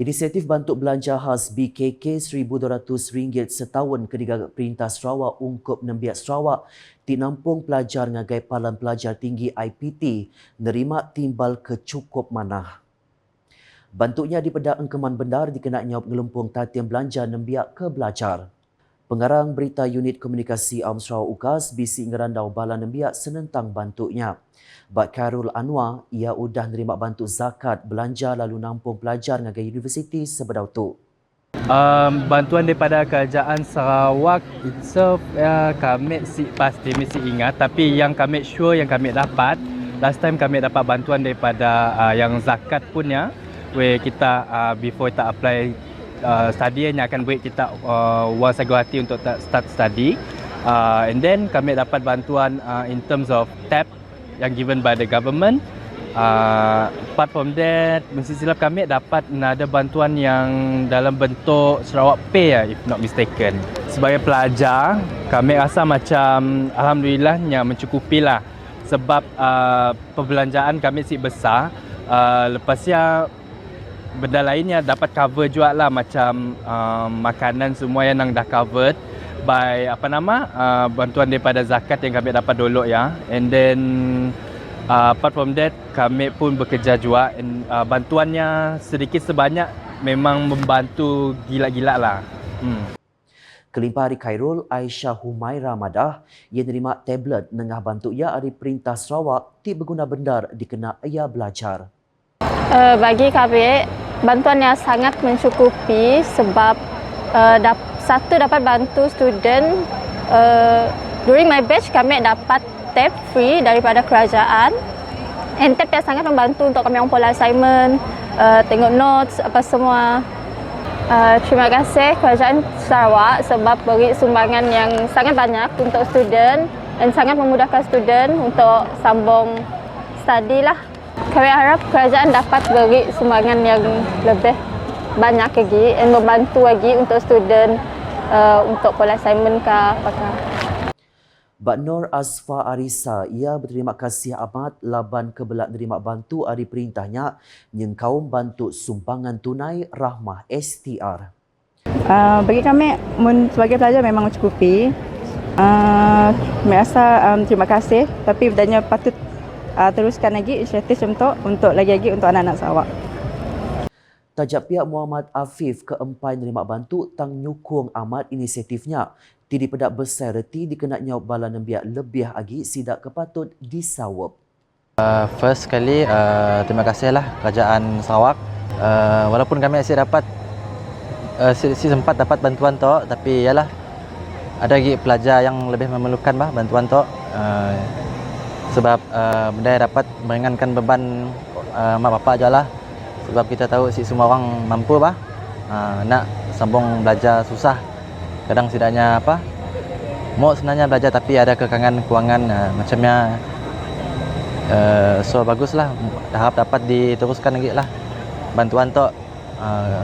Inisiatif bantu belanja khas BKK RM1,200 setahun kediga Perintah Sarawak ungkup Nembiak Sarawak dinampung pelajar ngagai Palan Pelajar Tinggi IPT nerima timbal kecukup manah. Bantuknya di pedak engkeman bendar dikena nyawab ngelumpung tatian belanja nembiak ke belajar. Pengarang berita unit komunikasi Awam Sarawak UKAS bisi ngerandau bala nembiak senentang bantuknya. Bak Karul Anwar, ia udah nerima bantu zakat belanja lalu nampung pelajar ngagai universiti sebedau tu. Um, bantuan daripada kerajaan Sarawak itself uh, kami si pasti mesti ingat tapi yang kami sure yang kami dapat last time kami dapat bantuan daripada uh, yang zakat pun ya where kita uh, before kita apply uh, study yang akan buat kita uh, wang sagu hati untuk ta- start study uh, and then kami dapat bantuan uh, in terms of TAP yang given by the government Uh, apart from that, mesti silap kami dapat ada bantuan yang dalam bentuk Sarawak Pay ya, if not mistaken. Sebagai pelajar, kami rasa macam Alhamdulillahnya mencukupi lah. Sebab uh, perbelanjaan kami si besar. Uh, lepasnya benda lainnya dapat cover juga lah macam uh, makanan semua yang nang dah covered by apa nama uh, bantuan daripada zakat yang kami dapat dulu ya and then uh, apart from that kami pun bekerja juga and uh, bantuannya sedikit sebanyak memang membantu gila-gila lah hmm. Kelimpah hari Khairul, Aisyah Humaira Madah, ia nerima tablet nengah bantu ia dari Perintah Sarawak ti berguna bendar dikena ia belajar. Uh, bagi kami, bantuannya sangat mencukupi sebab uh, dap, satu dapat bantu student. Uh, during my batch, kami dapat tab free daripada kerajaan. And tab yang sangat membantu untuk kami pola assignment, uh, tengok notes, apa semua. Uh, terima kasih kerajaan Sarawak sebab beri sumbangan yang sangat banyak untuk student dan sangat memudahkan student untuk sambung study lah. Kami harap kerajaan dapat beri sumbangan yang lebih banyak lagi dan membantu lagi untuk student uh, untuk pola assignment ke apakah. Bak Nur Asfa Arisa, ia berterima kasih amat laban kebelak nerima bantu dari perintahnya yang kaum bantu sumbangan tunai rahmah STR. Uh, bagi kami mun, sebagai pelajar memang mencukupi. Uh, kami rasa um, terima kasih tapi bedanya patut uh, teruskan lagi inisiatif macam tu untuk lagi-lagi untuk anak-anak Sarawak. Tajak pihak Muhammad Afif keempat nerima bantu tang nyukung amat inisiatifnya. Tidi pedak besar reti dikena nyawab bala nembiak lebih lagi sidak kepatut disawab. Uh, first sekali uh, terima kasihlah kerajaan Sarawak. Uh, walaupun kami asyik dapat uh, si, si sempat dapat bantuan tu tapi yalah ada lagi pelajar yang lebih memerlukan bah bantuan tu. Uh, sebab uh, benda dapat meringankan beban uh, mak bapak je lah. Sebab kita tahu si semua orang mampu bah. Uh, nak sambung belajar susah. Kadang setidaknya apa? Mau sebenarnya belajar tapi ada kekangan kewangan uh, macamnya Uh, so baguslah harap dapat diteruskan lagi lah bantuan tu uh,